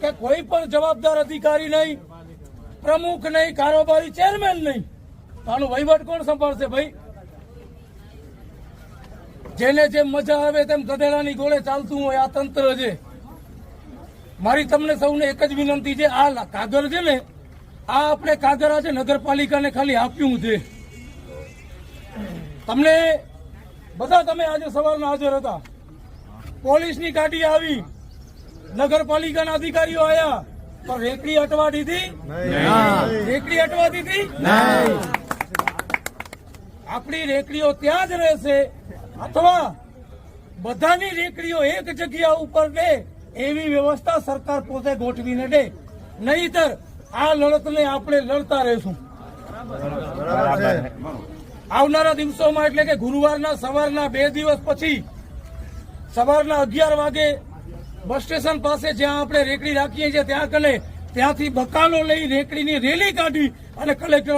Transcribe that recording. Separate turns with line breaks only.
કે કોઈ પણ જવાબદાર અધિકારી નહીં, પ્રમુખ નહીં, કારોબારી ચેરમેન નહીં. આનો વહીવટ કોણ સંભાળશે ભાઈ? જેને જેમ મજા આવે તેમ ગધેડાની ગોળે ચાલતું હોય, આ તંત્ર છે. મારી તમને સૌને એક જ વિનંતી છે, આ કાગળ છે ને, આ આપણે કાગળ આજે નગરપાલિકાને ખાલી આપ્યું છે. તમને બધા તમે આજે સવારના હાજર હતા. પોલીસની ગાડી આવી. નગરપાલિકાના અધિકારીઓ આવ્યા પણ રેકડી અટવા દીધી? રેકડી અટવા દીધી? આપણી રેકડીઓ ત્યાં જ રહેશે. અથવા બધાની રેકડીઓ એક જગ્યા ઉપર દે એવી વ્યવસ્થા સરકાર પોતે ગોઠવીને દે. નહીતર આ લડતને આપણે લડતા રહેશું. આવનારા દિવસોમાં એટલે કે ગુરુવારના સવારના બે દિવસ પછી સવારના અગિયાર વાગે બસ સ્ટેશન પાસે જ્યાં આપણે રેકડી રાખીએ છીએ, ત્યાં કને ત્યાંથી બકાલો લઈ રેકડીની રેલી કાઢી અને કલેક્ટર